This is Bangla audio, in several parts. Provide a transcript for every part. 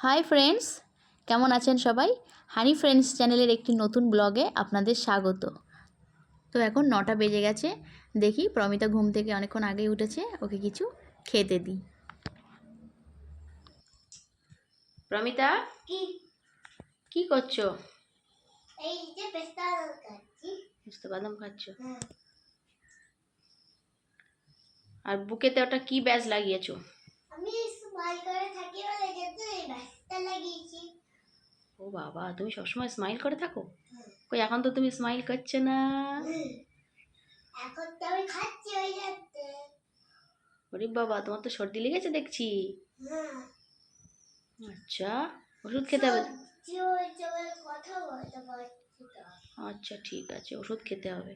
হাই ফ্রেন্ডস কেমন আছেন সবাই? হানি ফ্রেন্ডস চ্যানেলের একটি নতুন ব্লগে আপনাদের স্বাগত। তো এখন নটা বেজে গেছে দেখি প্রমিতা ঘুম থেকে অনেকক্ষণ আগেই উঠেছে ওকে কিছু খেতে দিই। প্রমিতা? কি? কি করছ? এই যে পেস্তা খাচ্ছি। বুঝতে বাদাম খাচ্ছ? হ্যাঁ। আর বুকেতে ওটা কি ব্যাজ লাগিয়েছো? আমি স্মাইল করে থাকি বলে যেহেতু এই পেস্তা লাগিয়েছি। ও বাবা তুমি সবসময় স্মাইল করে থাকো? কই এখন তো তুমি স্মাইল করছ না। এখন তো আমি খাচ্ছি ওই যাতে ওরে বাবা তোমার তো সর্দি লেগেছে দেখছি। হ্যাঁ। আচ্ছা ওষুধ খেতে হবে? আচ্ছা ঠিক আছে ওষুধ খেতে হবে।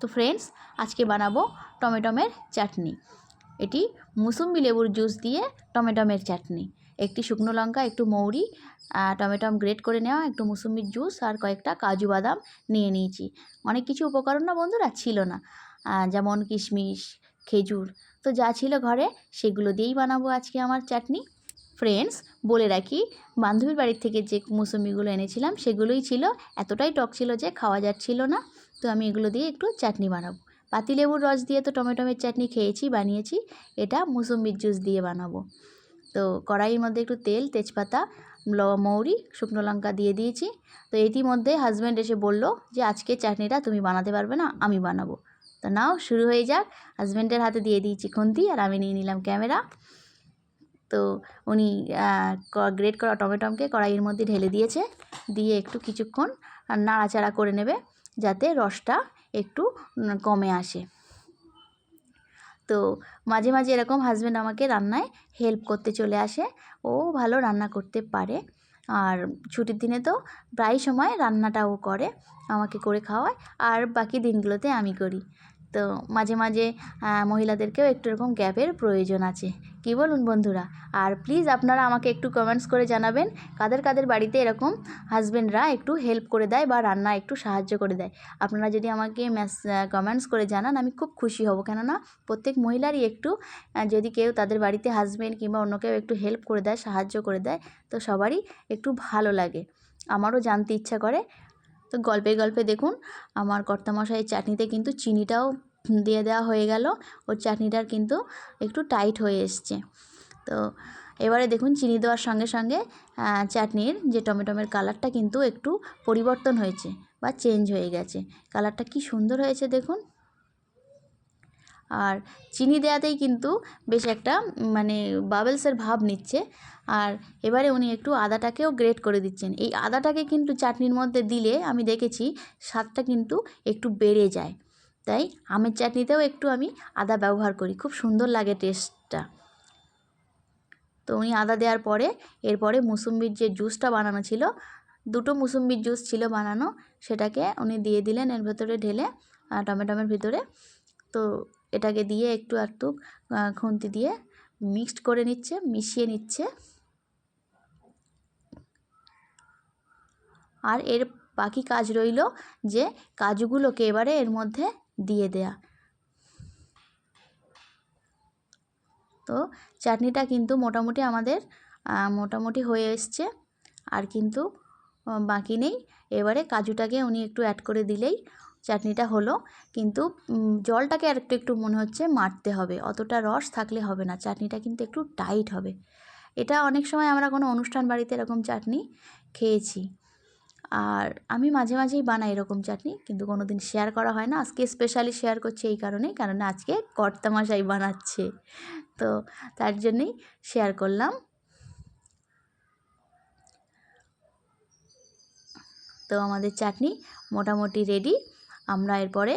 তো ফ্রেন্ডস আজকে বানাবো টমেটোমের চাটনি। এটি মুসুম্বি লেবুর জুস দিয়ে টমেটোমের চাটনি। একটি শুকনো লঙ্কা, একটু মৌরি টমেটম গ্রেট করে নেওয়া, একটু মুসুম্বির জুস আর কয়েকটা কাজু বাদাম নিয়ে নিয়েছি। অনেক কিছু উপকরণ না বন্ধুরা? ছিল না। যেমন কিশমিশ, খেজুর, তো যা ছিল ঘরে সেগুলো দিয়েই বানাবো আজকে আমার চাটনি। ফ্রেন্ডস, বলে রাখি, বান্ধবীর বাড়ির থেকে যে মুসম্বিগুলো এনেছিলাম সেগুলোই ছিল। এতটাই টক ছিল যে খাওয়া যাচ্ছিল না, তো আমি এগুলো দিয়ে একটু চাটনি বানাবো। পাতিলেবুর রস দিয়ে তো টমেটোমের চাটনি খেয়েছি, বানিয়েছি। এটা মুসম্বির জুস দিয়ে বানাবো। তো কড়াইয়ের মধ্যে একটু তেল, তেজপাতা মৌরি, শুকনো লঙ্কা দিয়ে দিয়েছি। তো এটির মধ্যে হাজব্যান্ড এসে বলল যে, আজকে চাটনিটা তুমি বানাতে পারবে না, আমি বানাবো। তো নাও, শুরু হয়ে যাক। হাজব্যান্ডের হাতে দিয়ে দিয়েছি খুন্তি আর আমি নিয়ে নিলাম ক্যামেরা। তো উনি গ্রেট করা টমেটোমকে কড়াইয়ের মধ্যে ঢেলে দিয়েছে। দিয়ে একটু কিছুক্ষণ নাড়াচাড়া করে নেবে। যাতে রসটা একটু কমে আসে। তো মাঝে মাঝে এরকম হাজব্যান্ড আমাকে রান্নায় হেল্প করতে চলে আসে। ও ভালো রান্না করতে পারে। আর ছুটির দিনে তো প্রায় সময় রান্নাটাও করে, আমাকে করে খাওয়ায়। আর বাকি দিনগুলোতে আমি করি। তো মাঝে মাঝে মহিলাদেরকেও একটু এরকম গ্যাপের প্রয়োজন আছে। কি বলুন বন্ধুরা? আর প্লিজ আপনারা আমাকে একটু কমেন্টস করে জানাবেন, কাদের কাদের বাড়িতে এরকম হাজব্যান্ডরা একটু হেল্প করে দেয় বা রান্না একটু সাহায্য করে দেয়। আপনারা যদি আমাকে ম্যাস কমেন্টস করে জানান, আমি খুব খুশি হব। কেননা প্রত্যেক মহিলারই একটু যদি কেউ তাদের বাড়িতে হাজব্যান্ড কিংবা অন্য কেউ একটু হেল্প করে দেয়, সাহায্য করে দেয়, তো সবারই একটু ভালো লাগে। আমারও জানতে ইচ্ছা করে। তো গল্পে গল্পে দেখুন, আমার কর্তামশাইয়ের চাটনিতে কিন্তু চিনিটাও দিয়ে দেওয়া হয়ে গেল। ওর চাটনিটার কিন্তু একটু টাইট হয়ে এসছে। তো এবারে দেখুন, চিনি দেওয়ার সঙ্গে সঙ্গে চাটনির যে টমেটোমের কালারটা কিন্তু একটু পরিবর্তন হয়েছে বা চেঞ্জ হয়ে গেছে। কালারটা কি সুন্দর হয়েছে দেখুন। আর চিনি দেওয়াতেই কিন্তু বেশ একটা মানে বাবেলসের ভাব নিচ্ছে। আর এবারে উনি একটু আদাটাকেও গ্রেট করে দিচ্ছেন। এই আদাটাকে কিন্তু চাটনির মধ্যে দিলে আমি দেখেছি, স্বাদটা কিন্তু একটু বেড়ে যায়। তাই আমের চাটনিতেও একটু আমি আদা ব্যবহার করি। খুব সুন্দর লাগে টেস্টটা তো উনি আদা দেওয়ার পরে এরপরে মুসুম্বির যে জুসটা বানানো ছিল, দুটো মুসুম্বির জুস ছিল বানানো, সেটাকে উনি দিয়ে দিলেন এর ভেতরে ঢেলে টমেটোমের ভিতরে। তো এটাকে দিয়ে একটু একটু খুন্তি দিয়ে মিক্সড করে নিচ্ছে, মিশিয়ে নিচ্ছে। আর এর বাকি কাজ রইল যে কাজুগুলোকে এবারে এর মধ্যে দিয়ে দেয়া। তো চাটনিটা কিন্তু মোটামুটি আমাদের মোটামুটি হয়ে এসছে। আর কিন্তু বাকি নেই। এবারে কাজুটাকে উনি একটু অ্যাড করে দিলেই চাটনিটা হলো। কিন্তু জলটাকে আর একটু একটু মনে হচ্ছে মারতে হবে। অতটা রস থাকলে হবে না। চাটনিটা কিন্তু একটু টাইট হবে। এটা অনেক সময় আমরা কোনো অনুষ্ঠান বাড়িতে এরকম চাটনি খেয়েছি। আর আমি মাঝে মাঝেই বানাই এরকম চাটনি, কিন্তু কোনো দিন শেয়ার করা হয় না। আজকে স্পেশালি শেয়ার করছি এই কারণেই, কারণ আজকে কর্তামশাই বানাচ্ছে। তো তার জন্যই শেয়ার করলাম। তো আমাদের চাটনি মোটামুটি রেডি আমরা এরপরে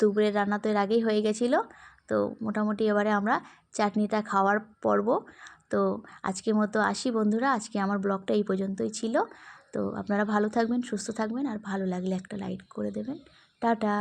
দুপুরের রান্না তো এর আগেই হয়ে গেছিল। তো মোটামুটি এবারে আমরা চাটনিটা খাওয়ার পর্ব। তো আজকের মতো আসি বন্ধুরা, আজকে আমার ব্লগটা এই পর্যন্তই ছিল। তো আপনারা ভালো থাকবেন সুস্থ থাকবেন আর ভালো লাগলে একটা লাইক করে দেবেন। টাটা!